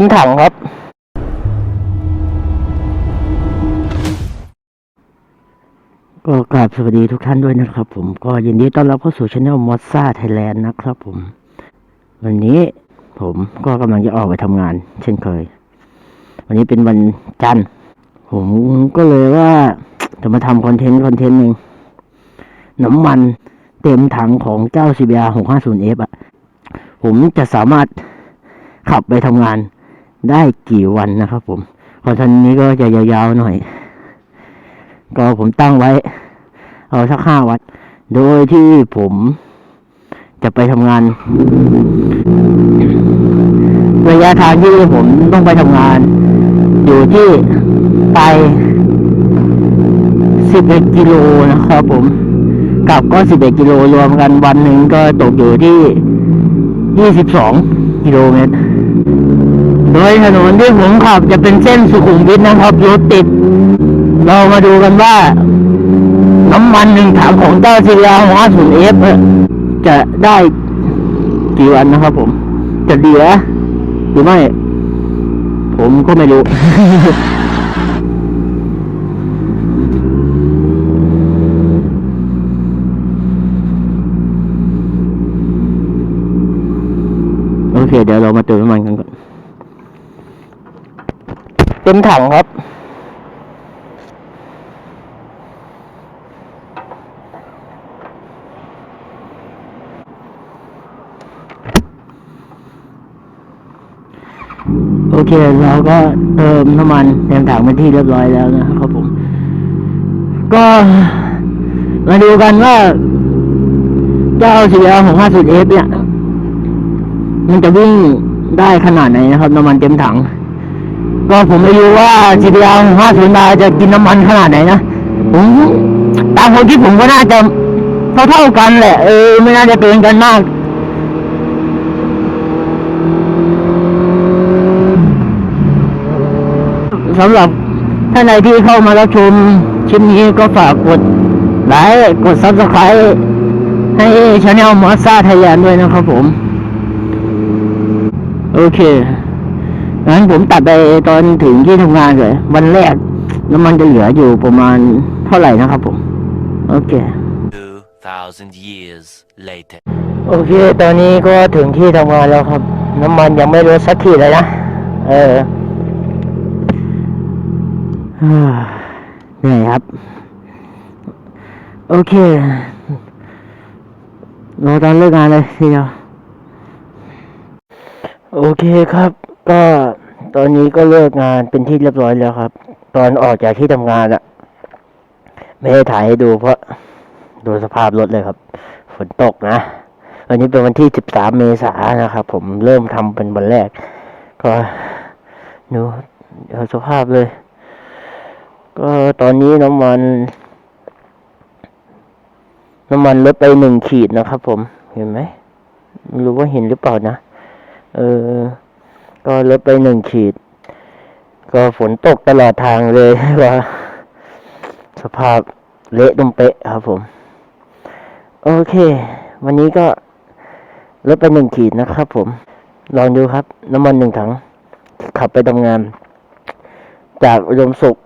ต็มถังครับ ก็กราบสวัสดีทุกท่านด้วยนะครับ ผมก็ยินดีต้อนรับเข้าสู่ช anel มอสซาไทยแลนด์นะครับ ผม วันนี้ผมก็กำลังจะออกไปทำงาน เช่นเคย วันนี้เป็นวันจันทร์ ผมก็เลยว่าจะมาทำคอนเทนต์คอนเทนต์หนึ่งน้ำมันเต็มถังของเจ้า CBR 650F อะผมจะสามารถขับไปทำงาน ได้กี่วันนะครับ ผมคอนเทนนี้ก็จะยาวๆหน่อย ก็ผมตั้งไว้ เอาสักห้าวัน โดยที่ผมจะไปทำงาน ระยะทางที่ผมต้องไปทำงาน อยู่ที่ไปสิบเอ็ดกิโลนะครับผมกลับก็สิบเอ็ดกิโลรวมกันวันหนึ่งก็ตกอยู่ที่ยี่สิบสองกิโลเมตร โดยถนนที่ผมขับจะเป็นเส้นสุขุมวิทนะครับรถติด เรามาดูกันว่า น้ำมันหนึ่งถังของเจ้าซีรีหัวศูนเอฟจะได้กี่วันนะครับผม จะเหลือหรือไม่ ผมก็ไม่รู้โอเคเดี๋ยวเรามาเติมน้ำมันกันก่อน เต็ม ถังครับ โอเค เราก็เติมน้ำมันเต็มถังเป็นที่เรียบร้อยแล้วนะครับผม ก็มาดูกันว่าเจ้า CR ของ 50F เนี่ย มันจะวิ่งได้ขนาดไหนนะครับ น้ำมันเต็มถัง ก็ผมไม่รู้ว่า CPR ของ50ดาจะกินน้ำมันขนาดไหนนะผมตามความคิดผมก็น่าจะเท่าเท่าๆกันแหละ เออ ไม่น่าจะเกินกันมากสำหรับท่านใดที่เข้ามารับชมคลิปนี้ก็ฝากกดไลค์กดซับสไครต์ให้ช anel มอสซาไทยแลนด์ด้วยนะครับผม โอเค งั้นผมตัดไปตอนถึงที่ทำงานเลยวันแรกน้ำมันจะเหลืออยู่ประมาณเท่าไหร่นะครับผม โอเค 2,000 years later. โอเค ตอนนี้ก็ถึงที่ทำงานแล้วครับ น้ำมันยังไม่ลดสักขีดเลยนะ เออฮ่าเหนื่อยครับ โอเครอตอนเลิกงานเลยทีเดียวโอเคครับ ก็ ตอนนี้ก็เลิกงานเป็นที่เรียบร้อยแล้วครับ ตอนออกจากที่ทำงานอะไม่ได้ถ่ายให้ดูเพราะดูสภาพรถเลยครับ ฝนตกนะวันนี้เป็นวันที่13เมษายนนะครับ ผมเริ่มทำเป็นวันแรก ก็ดูสภาพเลย ก็ตอนนี้น้ำมัน น้ำมันลดไปหนึ่งขีดนะครับผมเห็นไหมไม่รู้ว่าเห็นหรือเปล่านะ เออ ก็ลดไปหนึ่งขีด ก็ฝนตกตลอดทางเลยว่า สภาพเละตุ้มเป๊ะครับผม โอเค วันนี้ก็ลดไปหนึ่งขีดนะครับผม ลองดูครับ น้ำมันหนึ่งถัง ขับไปทำงาน จากอุดมสุข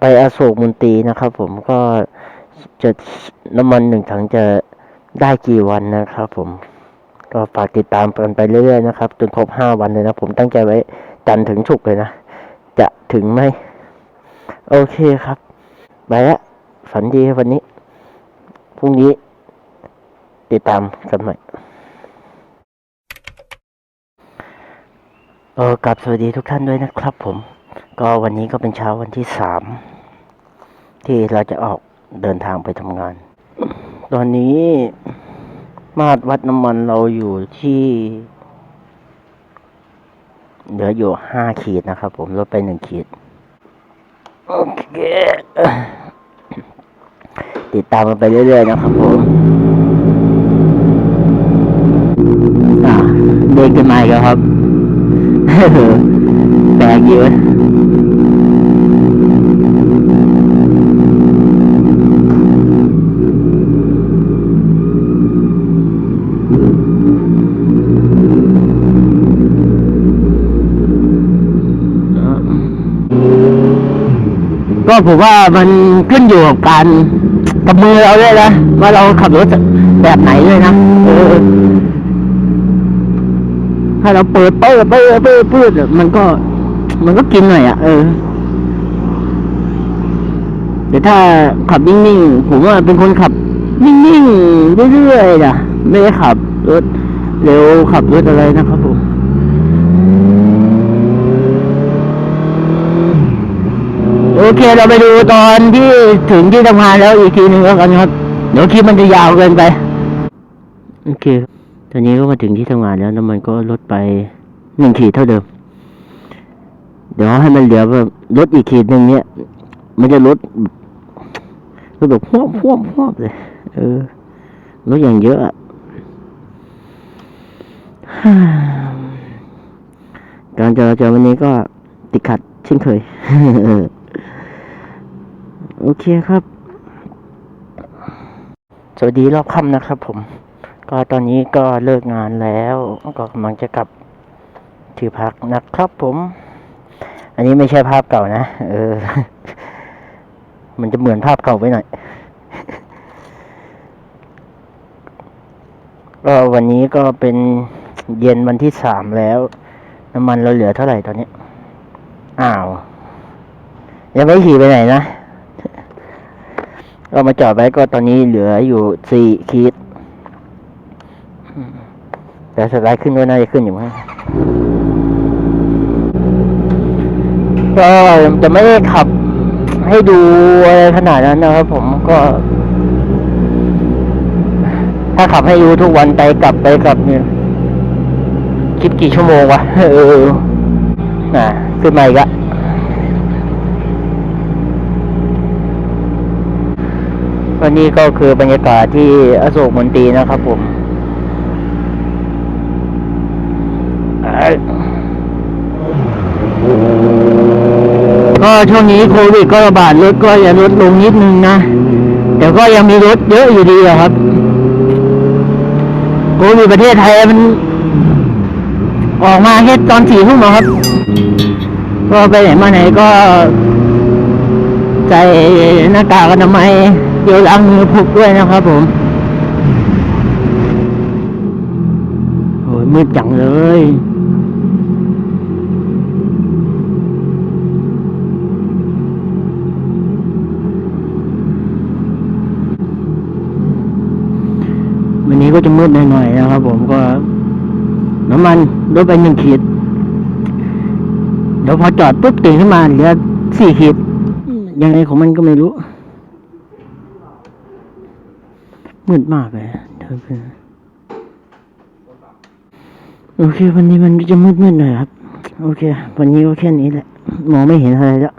ไปอโศกมนตีนะครับผมก็จะน้ำมันหนึ่งถังจะได้กี่วันนะครับผม ก็ฝากติดตามกันไปเรื่อยๆนะครับ จนครบห้าวันเลยนะ ผมตั้งใจไว้จันถึงฉุกเลยนะ จะถึงไหม โอเคครับ ไปละฝันดีวันนี้ พรุ่งนี้ ติดตามกันใหม่เออกลับสวัสดีทุกท่านด้วยนะครับผม ก็วันนี้ก็เป็นเช้าวันที่สามที่เราจะออกเดินทางไปทำงาน ตอนนี้ มาตรวัดน้ำมันเราอยู่ที่เหลืออยู่ห้าขีดนะครับผมลดไปหนึ่งขีด โอเค ติดตามมันไปเรื่อยๆนะครับผมเด้งขึ้นมาอีกแล้วครับแปลกอยู่นะ ก็ผมว่ามันขึ้นอยู่กับการกับมือเราด้วยนะว่าเราขับรถแบบไหนเลยนะเออถ้าเราเปิดเปิดเปิดเปิดเปิดมันก็ มันก็กินหน่อยอะเออแต่ถ้าขับนิ่งๆผมว่าเป็นคนขับนิ่งๆเรื่อยๆนะไม่ได้ขับรถเร็วขับรถอะไรนะครับผม โอ เคเราไปดูตอนที่ถึงที่ทำงานแล้วอีกทีหนึ่งแล้วกันครับเดี๋ยวคลิปมันจะยาวเกินไปโอเคตอนนี้ก็มาถึงที่ทำงานแล้วน้ำมันก็ลดไปหนึ่งขีดเท่าเดิม เดี๋ยวให้มันเหลือแบบลดอีกขีดหนึ่งเนี่ยมันจะลดลดแบบพวบพวบพวบเลยเออลดอย่างเยอะอะการจราจรวันนี้ก็ติดขัดเช่นเคย โอเคครับ สวัสดีรอบค่ำนะครับผม ก็ตอนนี้ก็เลิกงานแล้ว ก็กำลังจะกลับที่พักนะครับผม อันนี้ไม่ใช่ภาพเก่านะ เออ มันจะเหมือนภาพเก่าไปหน่อยก็วันนี้ก็เป็นเย็นวันที่สามแล้ว น้ำมันเราเหลือเท่าไหร่ตอนนี้ อ้าว ยังไม่ขี่ไปไหนนะ ก็มาจอดไว้ก็ตอนนี้เหลืออยู่สี่ขีดแต่สไลด์ขึ้นก็น่าจะขึ้นอยู่มั้งก็จะไม่ได้ขับให้ดูอะไรขนาดนั้นนะครับผมก็ ถ้าขับให้ดูทุกวันไปกลับไปกลับเนี่ยคิดกี่ชั่วโมงวะเออน่ะขึ้นมาอีกละ วันนี้ก็คือบรรยากาศที่อโศกมนตรีนะครับผมก็ช่วงนี้โควิดก็ระบาดรถก็จะลดลงนิดนึงนะแต่ก็ยังมีรถเยอะอยู่ดีอะครับโควิดประเทศไทยมัน ออกมาแค่ตอนสี่ทุ่มอะครับ ก็ไปไหนมาไหนก็ใส่หน้ากากอนามัย เจลล้างมือพกด้วยนะครับผมโอ้ยมืดจังเลยวันนี้ก็จะมืดหน่อยๆนะครับผมก็ น้ำมันลดไปหนึ่งขีด เดี๋ยวพอจอดปุ๊บตื่นขึ้นมาเหลือสี่ขีดยังไงของมันก็ไม่รู้ มืดมากเลยเธอเป็นโอเค วันนี้มันจะมืดมืดๆหน่อยครับ โอเค วันนี้ก็แค่นี้แหละ มองไม่เห็นอะไรแล้ว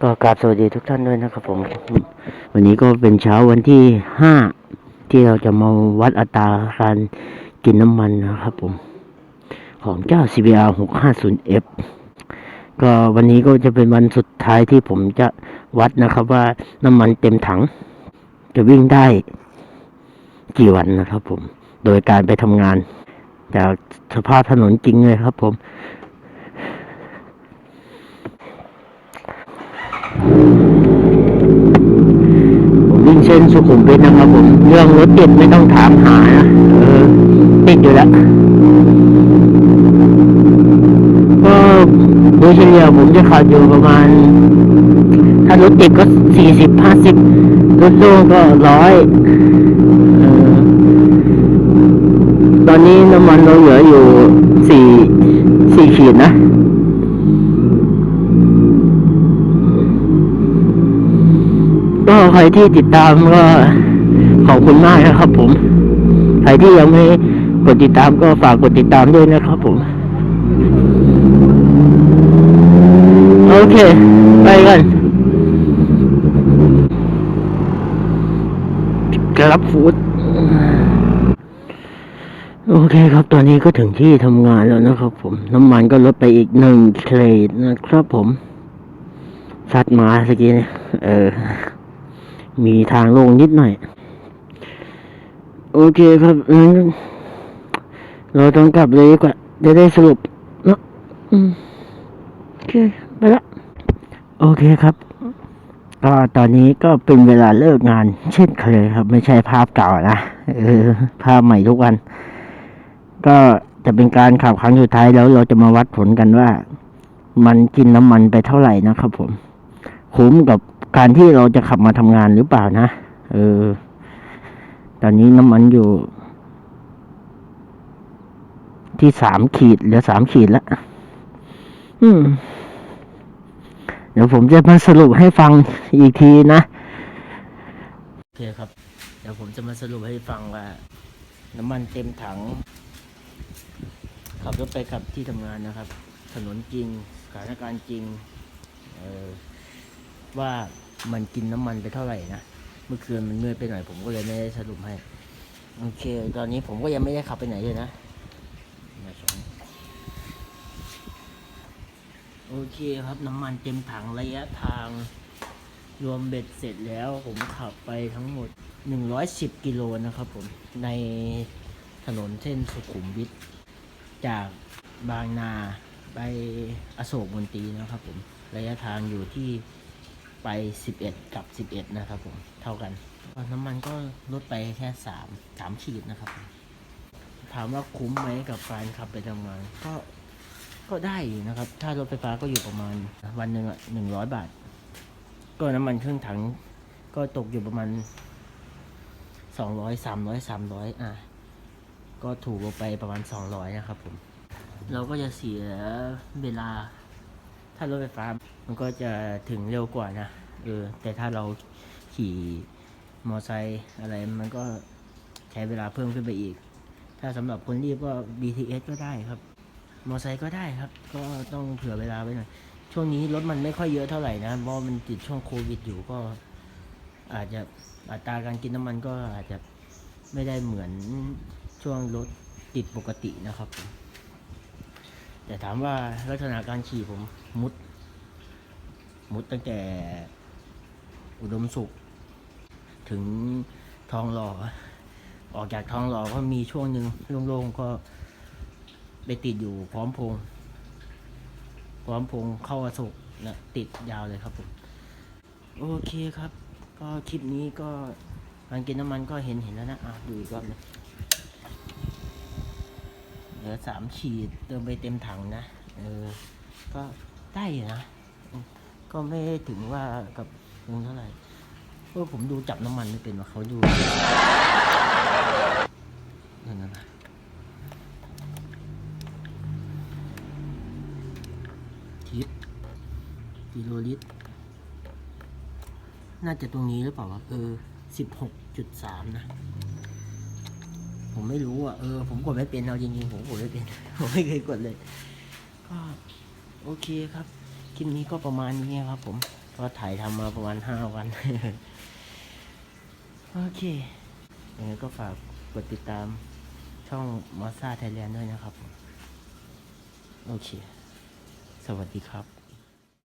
ก็กราบสวัสดีทุกท่านด้วยนะครับผม วันนี้ก็เป็นเช้าวันที่ห้าที่เราจะมาวัดอัตราการกินน้ำมันนะครับผม ของเจ้า CBR 650F ก็วันนี้ก็จะเป็นวันสุดท้ายที่ผมจะวัดนะครับ ว่าน้ำมันเต็มถัง จะวิ่งได้กี่วันนะครับ ผม โดยการไปทำงาน จากสภาพถนนจริงเลยครับ ผมผมวิ่งเส้นสุขุมวิทนะครับผม เรื่องรถติดไม่ต้องถามหานะเออติดอยู่แล้ว โดยเฉลี่ยผมจะขับอยู่ประมาณ ถ้ารถติดก็สี่สิบห้าสิบรถโล่งก็ร้อยตอนนี้น้ำมันเราเหลืออยู่สี่สี่ขีดนะก็ใครที่ติดตามก็ขอบคุณมากนะครับผม ใครที่ยังไม่กดติดตามก็ฝากกดติดตามด้วยนะครับผม โอเค ไปกันกรับฟูดโอเคครับ ตอนนี้ก็ถึงที่ทำงานแล้วนะครับผม น้ำมันก็ลดไปอีกหนึ่งเครดนะครับผมซัดมาสกี้เนี่ยเออ มีทางลงนิดหน่อย โอเคครับงั้นเราต้องกลับเลยดีกว่า จะได้สรุปเนอะอืมโอเค ไปละโอเคครับก็ตอนนี้ก็เป็นเวลาเลิกงาน เช่นเคยครับ ไม่ใช่ภาพเก่านะเออภาพใหม่ทุกวัน ก็จะเป็นการขับครั้งสุดท้ายแล้วเราจะมาวัดผลกันว่า มันกินน้ำมันไปเท่าไหร่นะครับผม คุ้มกับการที่เราจะขับมาทำงานหรือเปล่านะเออ ตอนนี้น้ำมันอยู่ ที่สามขีดเหลือสามขีดแล้วอืม เดี๋ยวผมจะมาสรุปให้ฟังอีกทีนะโอเคครับ เดี๋ยวผมจะมาสรุปให้ฟังว่า น้ำมันเต็มถัง ขับรถไปขับที่ทำงานนะครับ ถนนจริงสถานการณ์จริงออว่ามันกินน้ำมันไปเท่าไหร่นะ เมื่อคืนมันเมื่อยไปหน่อยผมก็เลยไม่ได้สรุปให้ โอเค ตอนนี้ผมก็ยังไม่ได้ขับไปไหนเลยนะมาสอง โอเคครับน้ำมันเต็มถังระยะทาง รวมเบ็ดเสร็จแล้วผมขับไปทั้งหมด 110 กิโลนะครับผม ในถนนเส้นสุขุมวิทจากบางนาไปอโศกมนตรีนะครับผม ระยะทางอยู่ที่ไป 11 กับ 11 นะครับผม เท่ากัน น้ำมันก็ลดไปแค่สามสามขีดนะครับ ถามว่าคุ้มไหมกับการขับไปทำงานก็ ก็ได้อยู่นะครับถ้ารถไฟฟ้าก็อยู่ประมาณวันหนึ่งอะหนึ่งร้อยบาท ก็น้ำมันเครื่องถังก็ตกอยู่ประมาณสองร้อยสามร้อยสามร้อยอะก็ถูกลงไปประมาณสองร้อยนะครับผม เราก็จะเสียเวลา ถ้ารถไฟฟ้า มันก็จะถึงเร็วกว่านะเออแต่ถ้าเราขี่มอไซค์อะไรมันก็ใช้เวลาเพิ่มขึ้นไปอีก ถ้าสำหรับคนรีบก็ BTS ก็ได้ครับ มอไซค์ก็ได้ครับ ก็ต้องเผื่อเวลาไว้หน่อยช่วงนี้รถมันไม่ค่อยเยอะเท่าไหร่นะเพราะมันติดช่วงโควิดอยู่ก็ อาจจะอัตราการกินน้ำมันก็อาจจะไม่ได้เหมือนช่วงรถติดปกตินะครับ แต่ถามว่าลักษณะการขี่ผมมุด มุดตั้งแต่อุดมสุข ถึงทองหล่อออกจากทองหล่อก็มีช่วงหนึ่งโล่งๆก็ ไปติดอยู่พร้อมพงพร้อมพงเข้าอโศกนะติดยาวเลยครับผมโอเคครับ ก็คลิปนี้ก็การกินน้ำมันก็เห็นเห็นแล้วนะอะดูอีกรอบหนึงเหลือสามขีดเติมไปเต็มถังนะเออก็ได้อยู่นะก็ไม่ถึงว่ากับลุงเท่าไหร่เออผมดูจับน้ำมันไม่เป็นว่าเขาดูนั่นนะ กิโลลิตร น่าจะตรงนี้หรือเปล่าวะเออสิบหกจุดสามนะ ผมไม่รู้อะ เออ ผมกดไม่เป็นเอาจริงๆผมกดไม่เป็น ผมไม่เคยกดเลย ก็โอเคครับ คลิปนี้ก็ประมาณนี้ครับผม ก็ถ่ายทำมาประมาณห้าวัน โอเคยังไงก็ฝากกดติดตามช่องมอสซาไทยแลนด์ด้วยนะครับ โอเค สวัสดีครับ